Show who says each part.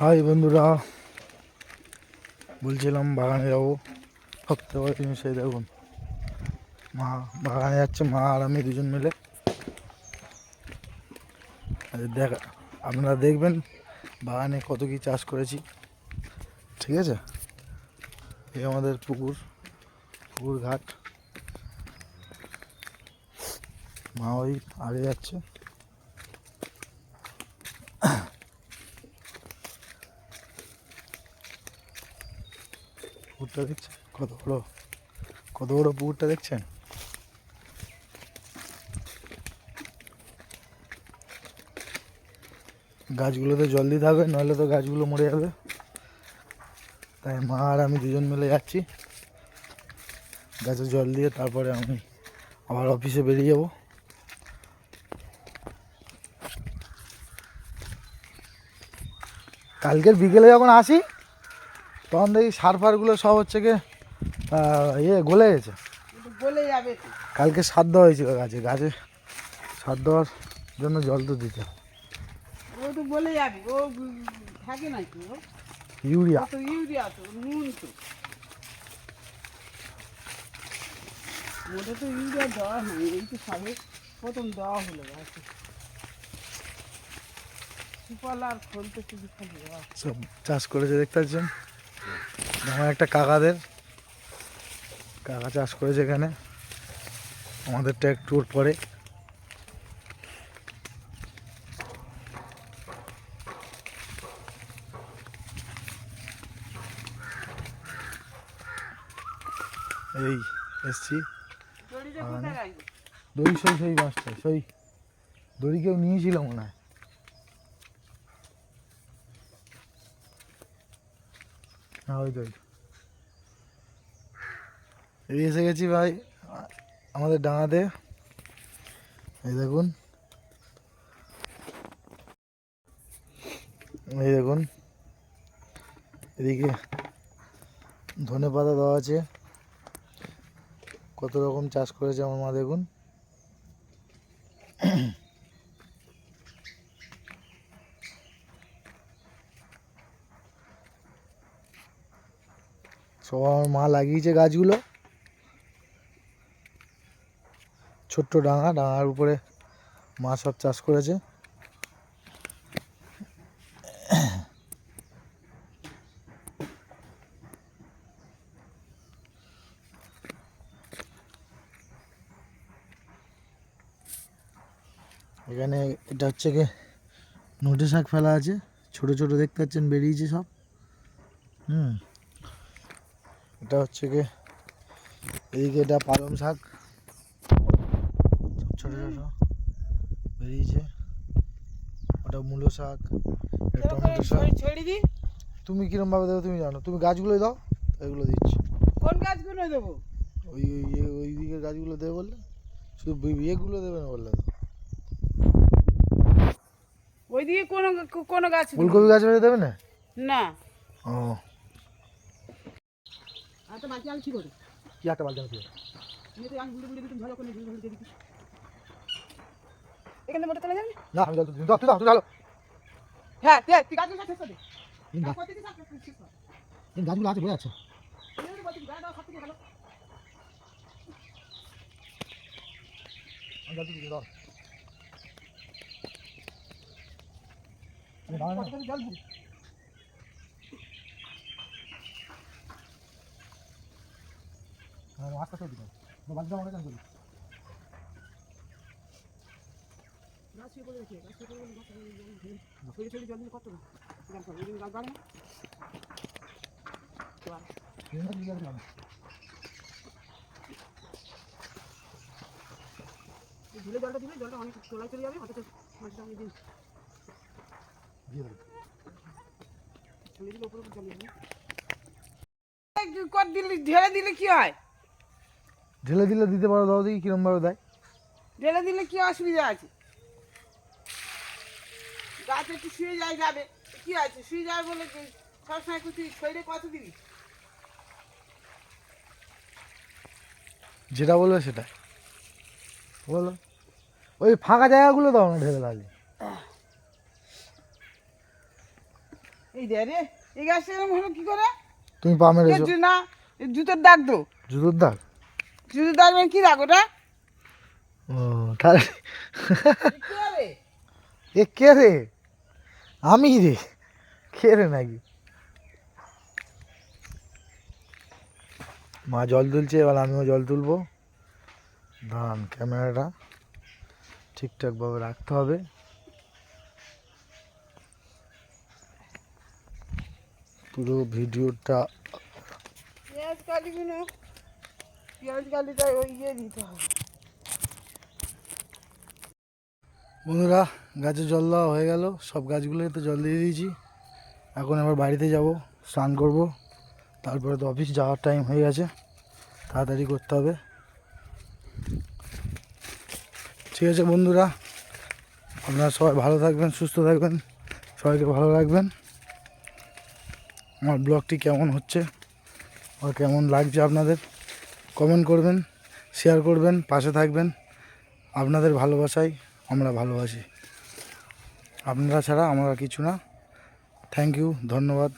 Speaker 1: High বন্ধুরা, বলছিলাম বাগানে যাব। পরে তুমি সেই দেখুন। মা, বাগানে যাচ্ছে মা আর আমি দুজন মিলে। দেখ, আপনারা দেখবেন বাগানে কত কি চাষ করেছি। ঠিক আছে? এই আমাদের পুকুর পুকুর ঘাট। মা ওই আগে যাচ্ছে। পুকুরটা দেখছেন? কত বড় কত বড় পুকুরটা দেখছেন? গাছগুলোতে জল দিতে হবে, নইলে তো গাছগুলো মরে যাবে। তাই মা আর আমি দুজন মিলে যাচ্ছি। গাছে জল দিয়ে তারপরে আমি আবার অফিসে বেরিয়ে যাব। কালকের বিকেলে যখন আসি তখন দেখি সার ফারগুলো সব হচ্ছে কি ইয়ে গলে গেছে।
Speaker 2: গলে যাবে
Speaker 1: কালকে সার দেওয়া হয়েছিল গাছে। গাছে সার দেওয়ার জন্য জল তো দিতে।
Speaker 2: ও তো গলে যাবে। ও থাকে নাকি ও?
Speaker 1: ইউরিয়া।
Speaker 2: ও তো ইউরিয়া তো নুন তো। ওটা তো ইউরিয়া দেওয়া হয়। এই তো সবে প্রথম দেওয়া হলো গাছে। সুপাল আর তো
Speaker 1: চাষ করেছে দেখতে পাচ্ছেন? আমার একটা কাকাদের কাকা চাষ করেছে এখানে। আমাদেরটা একটু পরে। এই এসছি। দড়ি সই সই মাছটা সই। দড়ি কেউ নিয়েছিল মনে হয়। এসে গেছি ভাই, আমাদের ডাঙাতে। এই দেখুন। এই দেখুন। এদিকে ধনে পাতা দেওয়া আছে। কত রকম চাষ করেছে আমার মা দেখুন। সব আমার মা লাগিয়েছে গাছগুলো। ছোট্ট ডাঙা, ডাঙার উপরে মা সব চাষ করেছে। এখানে এটা হচ্ছে কি নোটে শাক ফেলা আছে। ছোট ছোট দেখতে পাচ্ছেন, বেরিয়েছে সব। হুম। এটা হচ্ছে কি এদিকে এটা পালং শাক। ছোট ছোট বেরিয়েছে। ওটা মূলো শাক টমেটো শাক। তুমি কিরম ভাবে দেবো তুমি জানো? তুমি গাছগুলোই দাও এগুলো দিচ্ছি।
Speaker 2: কোন গাছগুলো দেবো?
Speaker 1: ওই ওই ওই দিকের গাছগুলো দেবে বললে? শুধু ইয়েগুলো দেবে না বললে।
Speaker 2: ওইদিকে কোনো কোনো গাছ
Speaker 1: ফুলকপি গাছ দেবে না?
Speaker 2: না।
Speaker 1: ও।
Speaker 2: আচ্ছা আমি কি করি?
Speaker 1: কি একটা বালতি আছে
Speaker 2: আমি বুড়ি বুড়ি দিতে ভালো করে বুড়ি বুড়ি দিতে এখানে মোটর চলে যাবে?
Speaker 1: না আমি জল দাও তুই দাও তুই ঢালো
Speaker 2: হ্যাঁ তুই গাছগুলো শেষ করে
Speaker 1: গাছগুলো আছে জল তো দিই দাও এই দাও না।
Speaker 2: কত জল ভরি
Speaker 1: হ্যাঁ, আস্তে আস্তে দিই দাও বালতি দাও আমাকে চান করি
Speaker 2: গাছ শুয়ে পড়ে রেখে গাছ শুয়ে পড়ে গাছ ছড়ি ছড়ি জল দিলে কত না গাছ হবে ওই গাছ বাড়ে
Speaker 1: দিয়ে দিলাম।
Speaker 2: এই ঝুলে জলটা দিলে জলটা অনেক চলায় চলে যাবে অথচ মাছটা আমি দিন
Speaker 1: দিয়ে দেবো
Speaker 2: দিলে উপরে যাবে দিলে ঢেলে দিলে কি হয়?
Speaker 1: ঢেলে দিলে দিতে পারো দাও দেখি কিরম ভাবে দেয়।
Speaker 2: ঢেলে দিলে কি অসুবিধা আছে? গাছ একটু শুয়ে যায় যাবে। কি আছে? শুয়ে যাবে বলে সবসময় কিছু শরীরে কত দিবি?
Speaker 1: যেটা বলবে সেটা। বলো। ওই ফাঁকা জায়গাগুলো দাও না ঢেলে লাগে
Speaker 2: এই দে রে এই গাছটা এরকম হলো কি করে?
Speaker 1: তুমি পা মেরেছো।
Speaker 2: না জুতোর দাগ তো।
Speaker 1: জুতোর দাগ?
Speaker 2: দাগ মানে কি দাগ ওটা?
Speaker 1: ও তাহলে এ কে রে? আমি রে? কে রে নাকি? মা জল তুলছে এবার আমিও জল তুলবো। দাঁড়ান ক্যামেরাটা ঠিকঠাকভাবে রাখতে হবে। পুরো ভিডিওটা বন্ধুরা, গাছে জল দেওয়া হয়ে গেল। সব গাছগুলোতে তো জল দিয়ে দিয়েছি। এখন আবার বাড়িতে যাব, স্নান করব। তারপরে তো অফিস যাওয়ার টাইম হয়ে গেছে। তাড়াতাড়ি করতে হবে। ঠিক আছে বন্ধুরা, আপনারা সবাই ভালো থাকবেন, সুস্থ থাকবেন, সবাইকে ভালো রাখবেন। আমার ব্লগটি কেমন হচ্ছে আর কেমন লাগছে আপনাদের? কমেন্ট করবেন শেয়ার করবেন, পাশে থাকবেন। আপনাদের ভালোবাসাই আমরা ভালোবাসি আপনারা ছাড়া আমরা কিছু না। থ্যাংক ইউ ধন্যবাদ।